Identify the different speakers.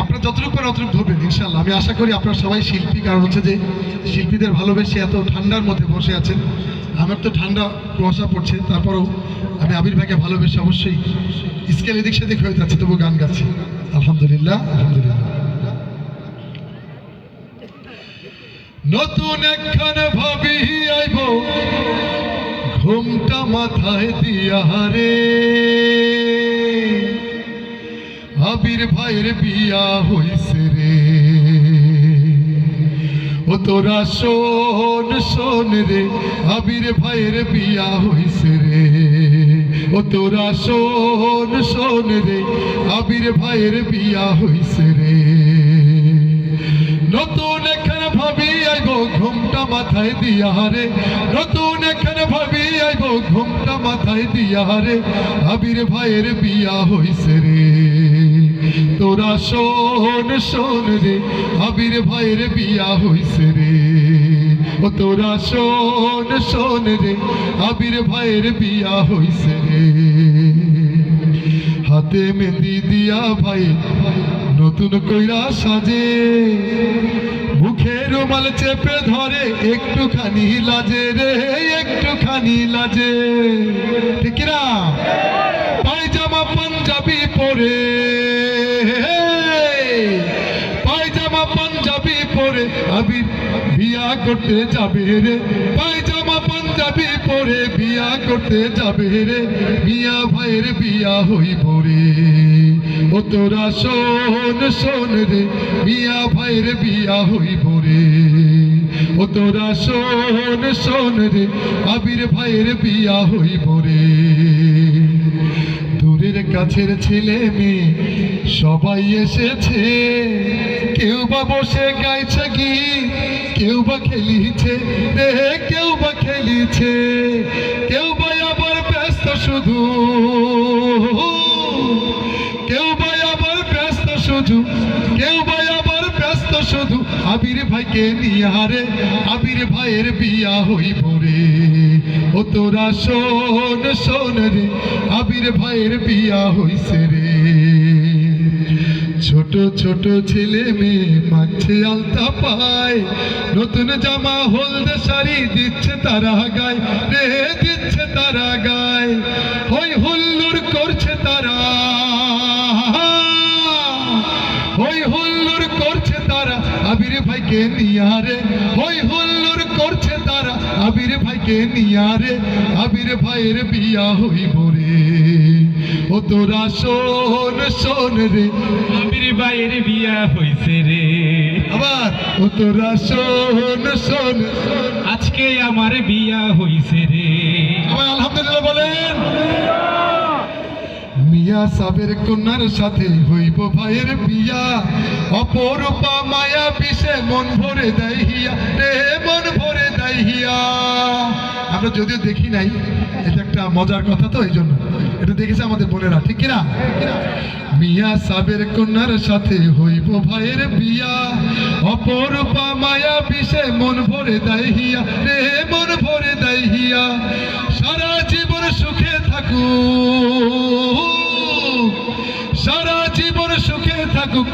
Speaker 1: আপনার যতটুকু পারেন অতটুকু ধরবেন ইনশাল্লাহ আমি আশা করি আপনারা সবাই শিল্পী, কারণ হচ্ছে যে শিল্পীদের ভালোবেসে এত ঠান্ডার মধ্যে বসে আছেন। আমার তো ঠান্ডা কুয়াশা পড়ছে, তারপরেও আমি আবির ভাইকে ভালোবেসে অবশ্যই স্কেল এদিক সেদিক হয়ে যাচ্ছে তবু গান গাচ্ছি। আলহামদুলিল্লাহ আলহামদুলিল্লাহ। নতুন একখানে ভাবি আইব, ঘুমটা মাথায় দিয়া রে। আবির ভাইয়ের বিয়া হইছে রে। ও তোরা শোন শোন রে আবির ভাইয়ের বিয়া হইছে রে। ও তোরা শোন শোন রে আবির ভাইয়ের বিয়া হইছে রে। নতুন এখানে ভাবি আইব, ঘুমটা মাথায় দিয়া রে। নতুন এখানে ভাবি আইব, ঘুমটা মাথায় দিয়া রে। আবির ভাইয়ের বিয়া হইছে রে। তোরা শোন শোন রে আবির ভাইয়ের বিয়া হইছে রে। ও তোরা শোন শোন রে আবির ভাইয়ের বিয়া হইছে রে। হাতে মেহেন্দি দিয়া ভাই, নতুন কইরা সাজে। মুখে রুমাল চেপে ধরে, একটুখানি লাজে রে, একটুখানি লাজে। ঠিক না পায়জামা পাঞ্জাবি পরে পরে আবি বিয়া করতে যাবে রে। পায়জামা পাঞ্জাবি পরে বিয়া করতে যাবে রে। মিয়া ভাইয়ের বিয়া হইব রে। ও তোরা শোন শোন রে, মিয়া ভাইয়ের বিয়া হইব রে। ও তোরা শোন শোন রে, আবির ভাইয়ের বিয়া হইব রে। দূরের কাছের ছেলে মেয়ে সবাই এসেছে। কেউ বা বসে গাইছে কি কেউ বা খেলিছে কেউ বা খেলিছে, কেউ বা আবার ব্যস্ত শুধু। কেউ বা আবার ব্যস্ত শুধু, কেউ বা শুধু আবির ভাইকে নিয়ে হারে, আবির ভাইয়ের বিয়া হইব রে ও তোরা শোন শোন রে, আবির ভাইয়ের বিয়া হইছে রে। ছোট ছোট ছেলে মেয়ে মাগছে আলতা পায়, নতুন জামা হলদে শাড়ি দিচ্ছে তারা গায়, রে দিচ্ছে তারা গায়। ভাইকে নিয়ারে হই হুল্লোড় করছে তারা। আবির ভাইকে নিয়ারে আবির ভাইয়ের বিয়া হইব রে। ও তোরা শোন শোন রে।
Speaker 2: আবির ভাইয়ের বিয়া হইছে রে।
Speaker 1: আবার ও তোরা শোন শোন।
Speaker 2: আজকে আমার বিয়া হইছে রে।
Speaker 1: আবার আলহামদুলিল্লাহ বলেন। মিয়া সাবের কন্যার সাথে হইব ভাইয়ের বিয়া। অপরূপা মায়া বিষে মন ভরে দেয় হিয়া রে মন ভরে দেয় হিয়া। আমরা যদিও দেখি নাই, এটা একটা মজার কথা তো এই জন্য এটা দেখেছে আমাদের বোনেরা, ঠিক কিনা? মিয়া সাবের কন্যার সাথে হইব ভাইয়ের বিয়া। অপরূপা মায়া বিষে মন ভরে দেয় হিয়া রে মন ভরে দেয় হিয়া। সারা জীবন সুখে থাকুক। সারা জীবন সুখে থাকুক